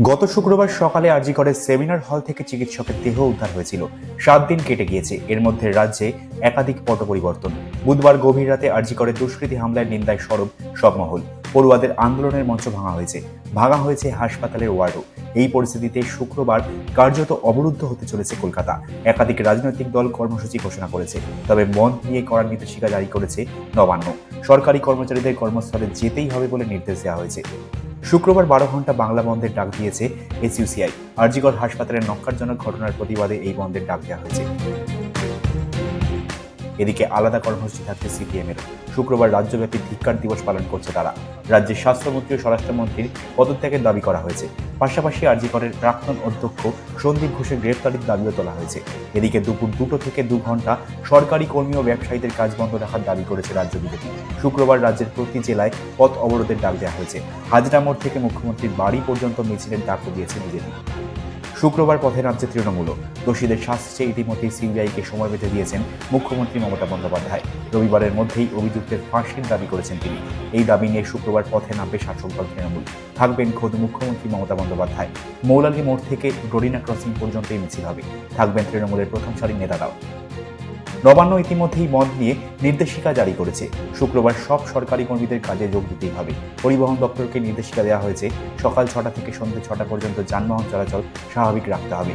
গত শুক্রবার সকালে আরজিকরের সেমিনার হল থেকে চিকিৎসকের দেহ উদ্ধার হয়েছিল। সাত দিন কেটে গিয়েছে। এর মধ্যে রাজ্যে একাধিক পট পরিবর্তন। বুধবার গভীর রাতে আরজিকরের দুষ্কৃতী হামলার নিন্দায় সরব সব মহল। পড়ুয়াদের আন্দোলনের মঞ্চ ভাঙা হয়েছে। ভাঙা হয়েছে হাসপাতালের ওয়ার্ডও। এই পরিস্থিতিতে শুক্রবার কার্যত অবরুদ্ধ হতে চলেছে কলকাতা। একাধিক রাজনৈতিক দল কর্মসূচি ঘোষণা করেছে। তবে বন্ধ নিয়ে করার নির্দেশিকা জারি করেছে নবান্ন। সরকারি কর্মচারীদের কর্মস্থলে যেতেই হবে বলে নির্দেশ দেওয়া হয়েছে। শুক্রবার বারো ঘণ্টা বাংলা বন্ধের ডাক দিয়েছে এসইউসিআই। আরজিগড় হাসপাতালের নক্কারজনক ঘটনার প্রতিবাদে এই বন্ধের ডাক দেওয়া হয়েছে। এদিকে আলাদা কর্মসূচি থাকছে সিপিএম এর শুক্রবার রাজ্যব্যাপী ধিক্কার দিবস পালন করছে তারা। রাজ্যের স্বাস্থ্যমন্ত্রী ও স্বরাষ্ট্রমন্ত্রীর পদত্যাগের দাবি করা হয়েছে। পাশাপাশি আরজিকরের প্রাক্তন অধ্যক্ষ সন্দীপ ঘোষের গ্রেপ্তারির দাবিও তোলা হয়েছে। এদিকে দুপুর দুটো থেকে দু ঘণ্টা সরকারি কর্মী ও ব্যবসায়ীদের কাজ বন্ধ রাখার দাবি করেছে রাজ্য বিজেপি। শুক্রবার রাজ্যের প্রতি জেলায় পথ অবরোধের ডাক দেওয়া হয়েছে। হাজরা মোড় থেকে মুখ্যমন্ত্রীর বাড়ি পর্যন্ত মিছিলের ডাকও দিয়েছে বিজেপি। শুক্রবার পথে নামছে তৃণমূল। দোষীদের শাস্তিতে ইতিমধ্যেই সিবিআইকে সময় বেঁধে দিয়েছেন মুখ্যমন্ত্রী মমতা বন্দ্যোপাধ্যায়। রবিবারের মধ্যেই অভিযুক্তের ফাঁসির দাবি করেছেন তিনি। এই দাবি নিয়ে শুক্রবার পথে নামবে শাসক দল তৃণমূল। থাকবেন খোদ মুখ্যমন্ত্রী মমতা বন্দ্যোপাধ্যায়। মৌলালী মোড় থেকে ডরিনা ক্রসিং পর্যন্তই মিছিল হবে। থাকবেন তৃণমূলের প্রথম সারির নেতারাও। নবান্ন ইতিমধ্যেই মত নিয়ে নির্দেশিকা জারি করেছে। শুক্রবার সব সরকারি কর্মীদের কাজে যোগ দিতেই হবে। পরিবহন দপ্তরকে নির্দেশিকা দেওয়া হয়েছে, সকাল ছটা থেকে সন্ধ্যে ছটা পর্যন্ত যানবাহন চলাচল স্বাভাবিক রাখতে হবে।